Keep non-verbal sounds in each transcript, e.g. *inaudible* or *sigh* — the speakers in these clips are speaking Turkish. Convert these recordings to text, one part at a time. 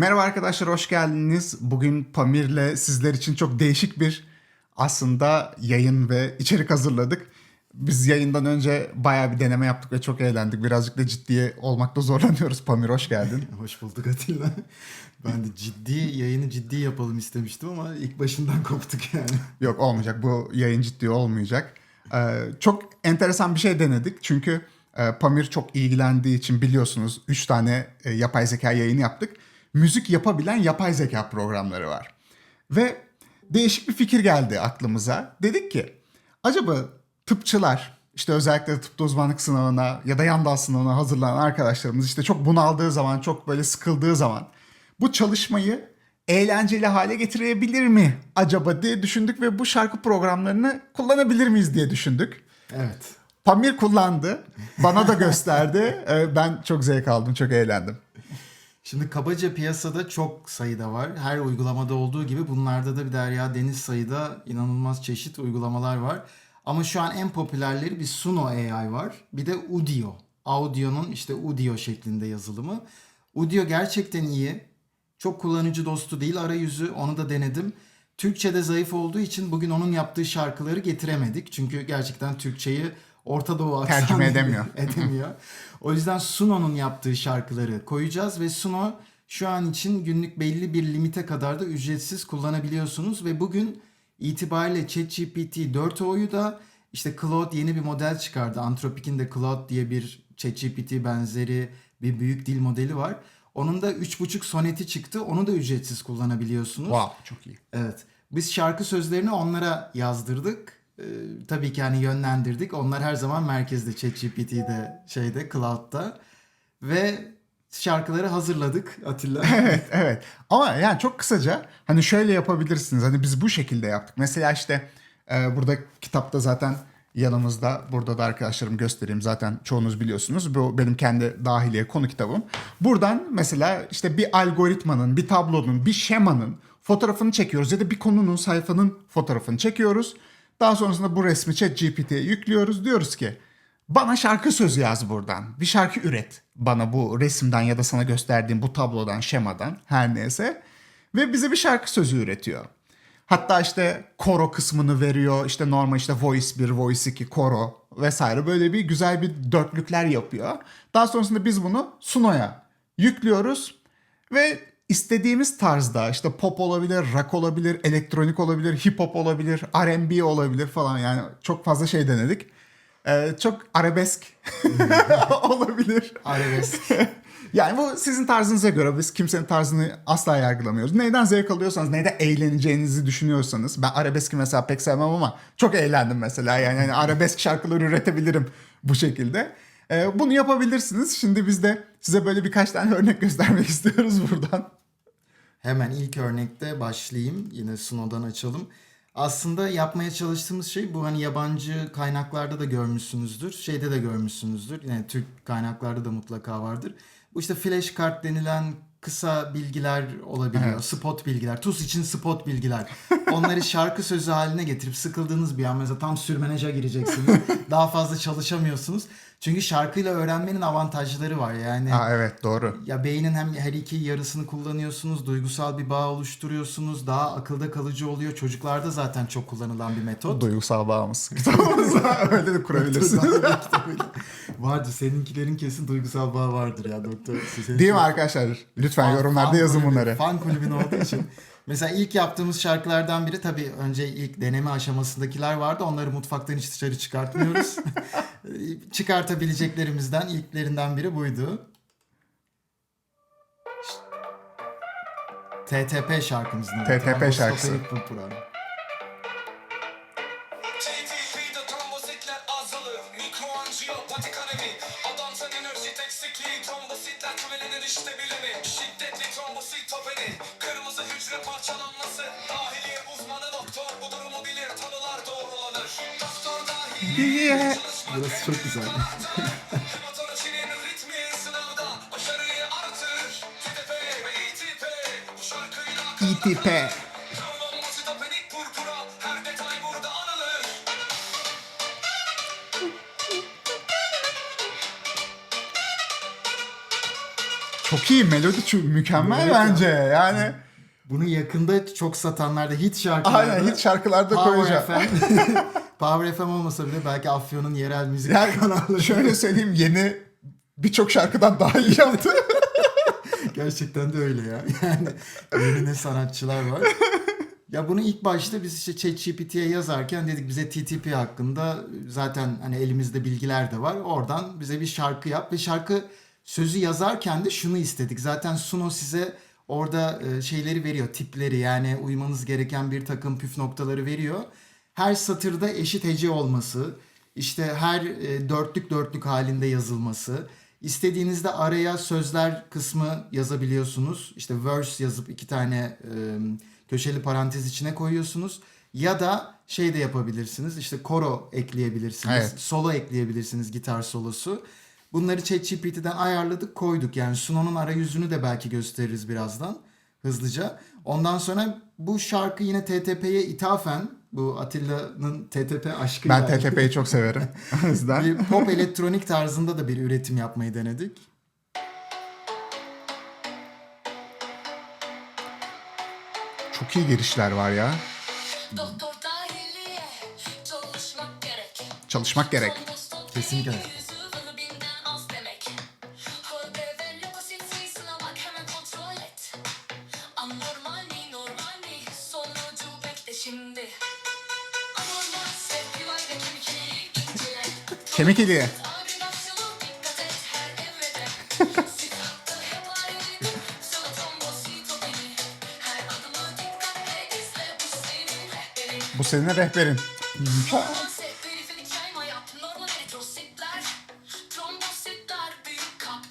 Merhaba arkadaşlar, hoş geldiniz. Bugün Pamir'le sizler için çok değişik bir aslında yayın ve içerik hazırladık. Biz yayından önce bayağı bir deneme yaptık ve çok eğlendik. Birazcık da ciddiye olmakta zorlanıyoruz. Pamir hoş geldin. *laughs* Hoş bulduk Atilla. Ben de ciddi yayını ciddi yapalım istemiştim ama ilk başından koptuk yani. Yok olmayacak, bu yayın ciddi olmayacak. Ee, çok enteresan bir şey denedik. Çünkü e, Pamir çok ilgilendiği için biliyorsunuz 3 tane e, yapay zeka yayını yaptık. Müzik yapabilen yapay zeka programları var. Ve değişik bir fikir geldi aklımıza. Dedik ki acaba tıpçılar işte özellikle tıpta uzmanlık sınavına ya da yan dal sınavına hazırlanan arkadaşlarımız işte çok bunaldığı zaman, çok böyle sıkıldığı zaman bu çalışmayı eğlenceli hale getirebilir mi acaba diye düşündük ve bu şarkı programlarını kullanabilir miyiz diye düşündük. Evet. Pamir kullandı, bana da gösterdi. *laughs* Ee, Ben çok zevk aldım, çok eğlendim. Şimdi kabaca piyasada çok sayıda var. Her uygulamada olduğu gibi bunlarda da bir derya deniz sayıda inanılmaz çeşit uygulamalar var. Ama şu an en popülerleri bir Suno AI var. Bir de Udio. Audio'nun işte Udio şeklinde yazılımı. Udio gerçekten iyi. Çok kullanıcı dostu değil arayüzü. Onu da denedim. Türkçe'de zayıf olduğu için bugün onun yaptığı şarkıları getiremedik. Çünkü gerçekten Türkçeyi Orta Doğu Tercüme aksanı *laughs* edemiyor. edemiyor. O yüzden Suno'nun yaptığı şarkıları koyacağız ve Suno şu an için günlük belli bir limite kadar da ücretsiz kullanabiliyorsunuz ve bugün itibariyle ChatGPT 4o'yu da işte Claude yeni bir model çıkardı. Anthropic'in de Claude diye bir ChatGPT benzeri bir büyük dil modeli var. Onun da 3.5 soneti çıktı. Onu da ücretsiz kullanabiliyorsunuz. Wow, çok iyi. Evet. Biz şarkı sözlerini onlara yazdırdık. Ee, tabii ki hani yönlendirdik. Onlar her zaman merkezde ChatGPT'de şeyde Cloud'da ve şarkıları hazırladık Atilla. *laughs* Evet, evet. Ama yani çok kısaca hani şöyle yapabilirsiniz. Hani biz bu şekilde yaptık. Mesela işte e, burada kitapta zaten yanımızda burada da arkadaşlarım göstereyim zaten çoğunuz biliyorsunuz. Bu benim kendi dahiliye konu kitabım. Buradan mesela işte bir algoritmanın, bir tablonun, bir şemanın fotoğrafını çekiyoruz ya da bir konunun sayfanın fotoğrafını çekiyoruz. Daha sonrasında bu resmi ChatGPT'ye yüklüyoruz. Diyoruz ki bana şarkı sözü yaz buradan. Bir şarkı üret bana bu resimden ya da sana gösterdiğim bu tablodan, şemadan her neyse. Ve bize bir şarkı sözü üretiyor. Hatta işte koro kısmını veriyor. İşte normal işte voice 1, voice 2, koro vesaire böyle bir güzel bir dörtlükler yapıyor. Daha sonrasında biz bunu Suno'ya yüklüyoruz ve istediğimiz tarzda işte pop olabilir, rock olabilir, elektronik olabilir, hip hop olabilir, R&B olabilir falan yani çok fazla şey denedik. Ee, çok arabesk *laughs* olabilir. Arabesk. *laughs* Yani bu sizin tarzınıza göre biz kimsenin tarzını asla yargılamıyoruz. Neyden zevk alıyorsanız, neyden eğleneceğinizi düşünüyorsanız. Ben arabeski mesela pek sevmem ama çok eğlendim mesela. Yani hani arabesk şarkılar üretebilirim bu şekilde. Ee, bunu yapabilirsiniz. Şimdi biz de size böyle birkaç tane örnek göstermek *laughs* istiyoruz buradan. Hemen ilk örnekte başlayayım. Yine Suno'dan açalım. Aslında yapmaya çalıştığımız şey bu hani yabancı kaynaklarda da görmüşsünüzdür. Şeyde de görmüşsünüzdür. Yine Türk kaynaklarda da mutlaka vardır. Bu işte flashcard denilen kısa bilgiler olabiliyor. Evet. Spot bilgiler. TUS için spot bilgiler. Onları şarkı sözü haline getirip sıkıldığınız bir an mesela tam sürmeneja gireceksiniz. *laughs* Daha fazla çalışamıyorsunuz. Çünkü şarkıyla öğrenmenin avantajları var. Yani Ha evet doğru. ya beynin hem her iki yarısını kullanıyorsunuz, duygusal bir bağ oluşturuyorsunuz, daha akılda kalıcı oluyor. Çocuklarda zaten çok kullanılan bir metot. Duygusal bağımız. *laughs* Kitabımızda öyle de kurabilirsiniz. Vardır. Seninkilerin kesin duygusal bağ vardır ya doktor. Değil mi arkadaşlar? Lütfen Fan- yorumlarda fan yazın kulübü- bunları. Fan kulübün olduğu için. Mesela ilk yaptığımız şarkılardan biri tabii önce ilk deneme aşamasındakiler vardı. Onları mutfaktan hiç dışarı çıkartmıyoruz. *laughs* *laughs* Çıkartabileceklerimizden ilklerinden biri buydu. TTP şarkımızın. TTP şarkısı. Purpura Her detay burada anılır Çok iyi melodi çünkü mükemmel Evet bence yani. Bunu yakında çok satanlarda hit şarkılarda. Aynen hit şarkılarda Power koyacağım. FM. *laughs* Power FM olmasa bile belki Afyon'un yerel müzik Yani kanalları. şöyle söyleyeyim yeni birçok şarkıdan daha iyi yaptı. *laughs* Gerçekten de öyle ya. Yani yeni ne sanatçılar var. Ya bunu ilk başta biz işte ChatGPT'ye yazarken dedik bize TTP hakkında zaten hani elimizde bilgiler de var. Oradan bize bir şarkı yap ve şarkı sözü yazarken de şunu istedik. Zaten Suno size orada e, şeyleri veriyor, tipleri yani uymanız gereken bir takım püf noktaları veriyor. Her satırda eşit hece olması, işte her e, dörtlük dörtlük halinde yazılması, İstediğinizde araya sözler kısmı yazabiliyorsunuz. İşte verse yazıp iki tane e, köşeli parantez içine koyuyorsunuz. Ya da şey de yapabilirsiniz. İşte koro ekleyebilirsiniz. Evet. Solo ekleyebilirsiniz gitar solosu. Bunları ChatGPT'den ayarladık koyduk. Yani Suno'nun arayüzünü de belki gösteririz birazdan hızlıca. Ondan sonra bu şarkı yine TTP'ye ithafen bu Atilla'nın TTP aşkıyla Ben TTP'yi çok severim. *laughs* O yüzden. bir pop elektronik tarzında da bir üretim yapmayı denedik. Çok iyi girişler var ya. Doktor dahiliye çalışmak gerek. Çalışmak gerek. Kesinlikle.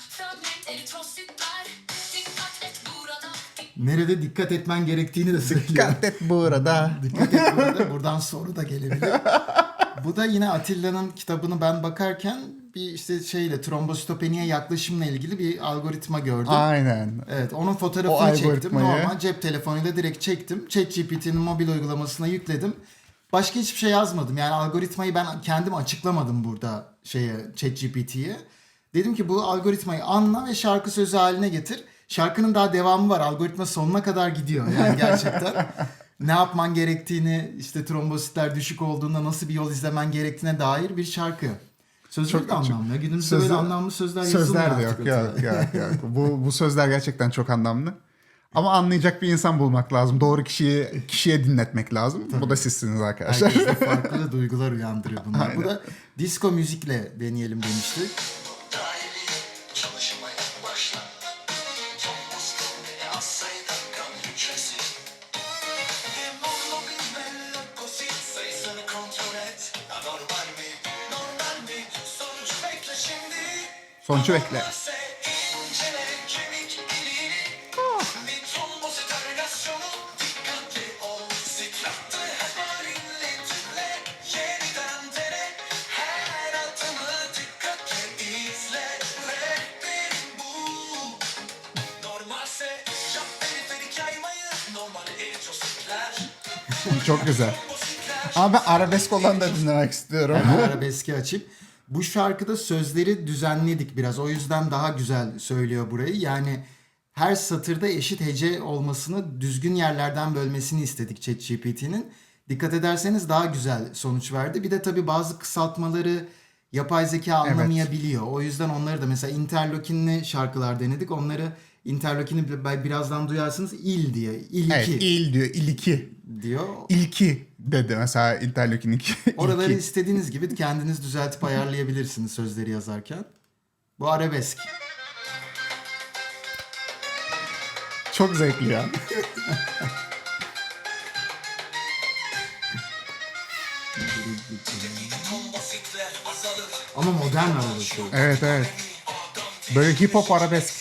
Fragment eritrositler. Dikkat et burada. Nerede dikkat etmen gerektiğini de söylüyor. Dikkat et burada. Dikkat et burada. Buradan soru da gelebilir. *laughs* Bu da yine Atilla'nın kitabını ben bakarken bir işte şeyle trombositopeniye yaklaşımla ilgili bir algoritma gördüm. Aynen. Evet onun O fotoğrafını çektim. algoritmayı- Normal cep telefonuyla direkt çektim. ChatGPT'nin mobil uygulamasına yükledim. Başka hiçbir şey yazmadım. Yani algoritmayı ben kendim açıklamadım burada şeye ChatGPT'ye. Dedim ki bu algoritmayı anla ve şarkı sözü haline getir. Şarkının daha devamı var. Algoritma sonuna kadar gidiyor yani gerçekten. *laughs* ne yapman gerektiğini, işte trombositler düşük olduğunda nasıl bir yol izlemen gerektiğine dair bir şarkı. Sözleri Çok- de çok- anlamlı. Günümüzde Sözler- böyle anlamlı sözler Sözler de yok, yok, yok, yok. *laughs* Bu, bu sözler gerçekten çok anlamlı. Ama anlayacak bir insan bulmak lazım. Doğru kişiyi kişiye dinletmek lazım. Bu da sizsiniz arkadaşlar. Herkeste *laughs* farklı duygular uyandırıyor bunlar. Bu da disco müzikle deneyelim demiştik. Normal eritrositler. çok güzel. Ama ben arabesk olan da dinlemek istiyorum. Hemen arabeski açayım. Bu şarkıda sözleri düzenledik biraz. O yüzden daha güzel söylüyor burayı. Yani her satırda eşit hece olmasını düzgün yerlerden bölmesini istedik ChatGPT'nin. Dikkat ederseniz daha güzel sonuç verdi. Bir de tabii bazı kısaltmaları yapay zeka anlamayabiliyor. O yüzden onları da mesela interlokinli şarkılar denedik. Onları interlokini bi- birazdan duyarsınız il diye. İl Evet, 2 il diyor, iliki. diyor. İlki dedi mesela interleukin 2. *laughs* Oraları istediğiniz gibi kendiniz düzeltip ayarlayabilirsiniz sözleri yazarken. Bu arabesk. Çok zevkli ya. Ama modern arabesk. Evet evet. Böyle hip hop arabesk.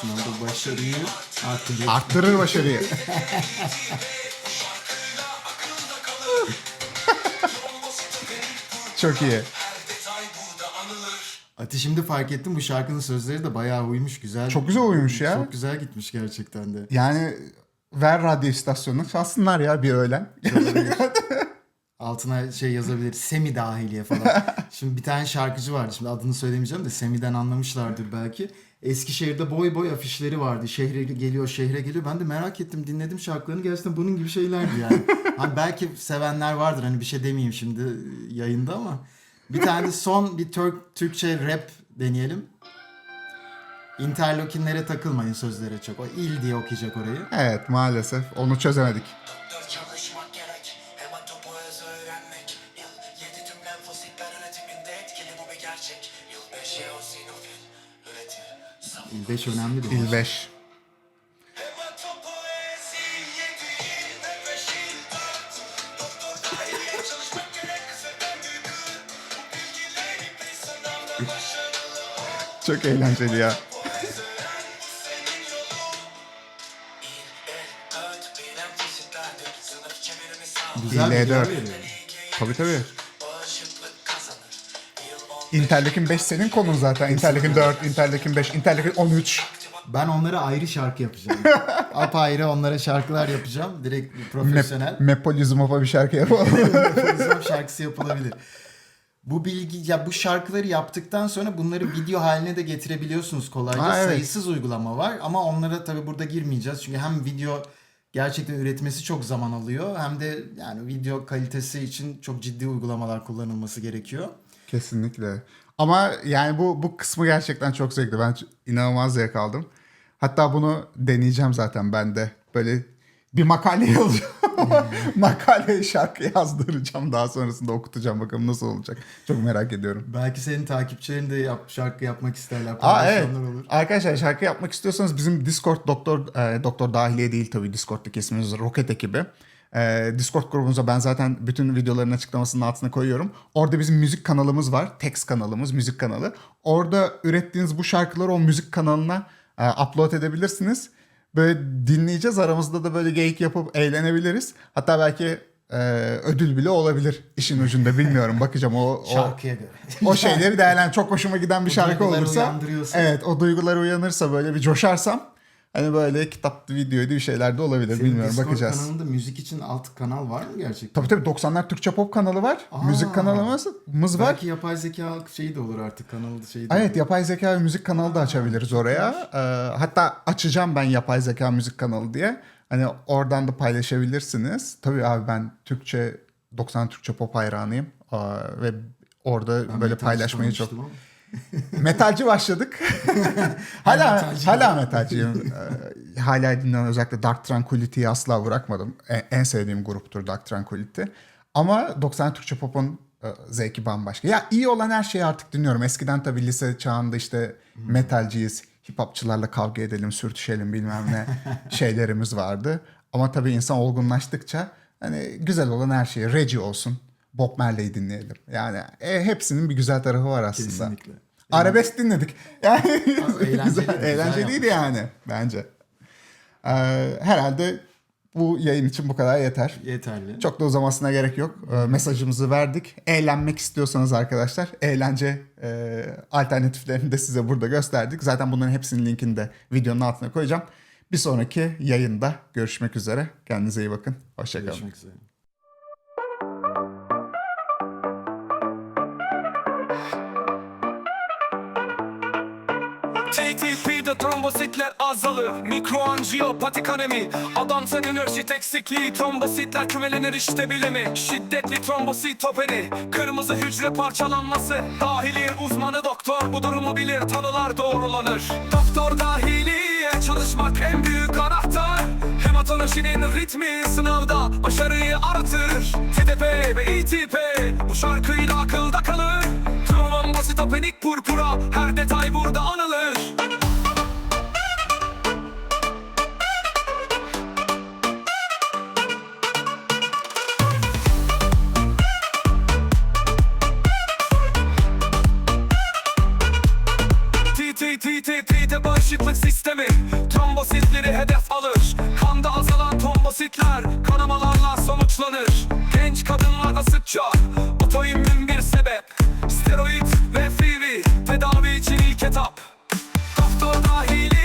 Sınavda başarıyı artırıyor. Arttırır başarıyı. *laughs* Çok iyi. gitti. Şimdi fark ettim bu şarkının sözleri de bayağı uymuş. Güzel. Çok güzel uymuş ya. Çok güzel gitmiş gerçekten de. Yani ver radyo istasyonuna çalsınlar ya bir öğlen. *laughs* Altına şey yazabilir. Semi dahiliye falan. *laughs* Şimdi bir tane şarkıcı vardı. Şimdi adını söylemeyeceğim de Semi'den anlamışlardır belki. Eskişehir'de boy boy afişleri vardı. Şehre geliyor, şehre geliyor. Ben de merak ettim, dinledim şarkılarını. Gerçekten bunun gibi şeylerdi yani. *laughs* hani belki sevenler vardır. Hani bir şey demeyeyim şimdi yayında ama. Bir tane de son bir Türk, Türkçe rap deneyelim. İnterlokinlere takılmayın sözlere çok. O il diye okuyacak orayı. evet maalesef onu çözemedik. Bu hızı öğren bu senin yolun İl, el, dört bir lenfositlerdir Sınıf çevirimi Interleukin 5 senin konun zaten. Interleukin 4, Interleukin 5, Interleukin 13. Ben onlara ayrı şarkı yapacağım. *laughs* Apayrı onlara şarkılar yapacağım. Direkt profesyonel. Mepolizmop'a bir şarkı yapalım. *laughs* Mepolizm şarkısı yapılabilir. Bu bilgi ya bu şarkıları yaptıktan sonra bunları video haline de getirebiliyorsunuz kolayca. Ha, evet. Sayısız uygulama var ama onlara tabii burada girmeyeceğiz. Çünkü hem video gerçekten üretmesi çok zaman alıyor hem de yani video kalitesi için çok ciddi uygulamalar kullanılması gerekiyor. Kesinlikle. Ama yani bu bu kısmı gerçekten çok zevkli. Ben inanılmaz zevk aldım. Hatta bunu deneyeceğim zaten ben de. Böyle bir makale *laughs* yazacağım. Makaleye şarkı yazdıracağım. Daha sonrasında okutacağım. Bakalım nasıl olacak. Çok merak ediyorum. Belki senin takipçilerin de yap, şarkı yapmak isterler. Aa evet. olur. Arkadaşlar şarkı yapmak istiyorsanız bizim Discord doktor e, doktor dahiliye değil tabii Discord'daki ismimiz Roket ekibi. E, Discord grubumuza ben zaten bütün videoların açıklamasının altına koyuyorum. Orada bizim müzik kanalımız var. Text kanalımız, müzik kanalı. Orada ürettiğiniz bu şarkıları o müzik kanalına e, upload edebilirsiniz. Böyle dinleyeceğiz. Aramızda da böyle geyik yapıp eğlenebiliriz. Hatta belki e, ödül bile olabilir işin ucunda bilmiyorum. Bakacağım o, o Şarkıya göre. o şeyleri değerlen çok hoşuma giden bir şarkı duyguları olursa evet o duygular uyanırsa böyle bir coşarsam hani böyle kitap videoydu bir şeyler de olabilir Senin bilmiyorum Discord bakacağız. kanalında müzik için alt kanal var mı gerçekten? Tabii tabii 90'lar Türkçe pop kanalı var. Aa. müzik kanalımız mız var. Belki yapay zeka şeyi de olur artık kanalı şeyi de Evet olur. yapay zeka ve müzik kanalı da açabiliriz oraya. Ee, hatta açacağım ben yapay zeka müzik kanalı diye. Hani oradan da paylaşabilirsiniz. Tabii abi ben Türkçe 90 Türkçe pop hayranıyım. Aa, ve orada Ben böyle paylaşmayı çok tanımıştım Metalci başladık. *laughs* hala metalciyim. hala metalciyim. *laughs* Ee, hala dinliyorum. Özellikle Dark Tranquility'yi asla bırakmadım. En, en sevdiğim gruptur Dark Tranquility. Ama 90 Türkçe pop'un e, zevki bambaşka. Ya iyi olan her şeyi artık dinliyorum. Eskiden tabii lise çağında işte metalciyiz. Hip hopçılarla kavga edelim, sürtüşelim bilmem ne *laughs* şeylerimiz vardı. Ama tabii insan olgunlaştıkça hani güzel olan her şey. Reggae olsun. Bob Marley'i dinleyelim. Yani e, hepsinin bir güzel tarafı var aslında. Kesinlikle. Arabesk dinledik. *laughs* Yani eğlenceliydi, güzel, güzel eğlenceliydi yani bence. Ee, herhalde bu yayın için bu kadar yeter. Yeterli. Çok da uzamasına gerek yok. Ee, mesajımızı verdik. Eğlenmek istiyorsanız arkadaşlar eğlence e, alternatiflerini de size burada gösterdik. Zaten bunların hepsinin linkini de videonun altına koyacağım. Bir sonraki yayında görüşmek üzere. Kendinize iyi bakın. Hoşçakalın. Görüşmek üzere. TTP'de trombositler azalır Mikroanjiyopatik anemi. Adamsan enerjit eksikliği. Trombositler kümelenir işte bilemi. Şiddetli trombositopeni Kırmızı hücre parçalanması. Dahiliye uzmanı doktor Bu durumu bilir. Tanılar doğrulanır. Doktor dahiliye çalışmak en büyük anahtar. Hematolojinin ritmi sınavda başarıyı aratır TTP ve ITP Bu şarkıyla akılda kalır. Trombositopenik purpura Her detay burada anılır Genç kadınlarda sıkça Otoimmün bir sebep. Steroid ve free Tedavi için ilk etap. Doktor dahiliye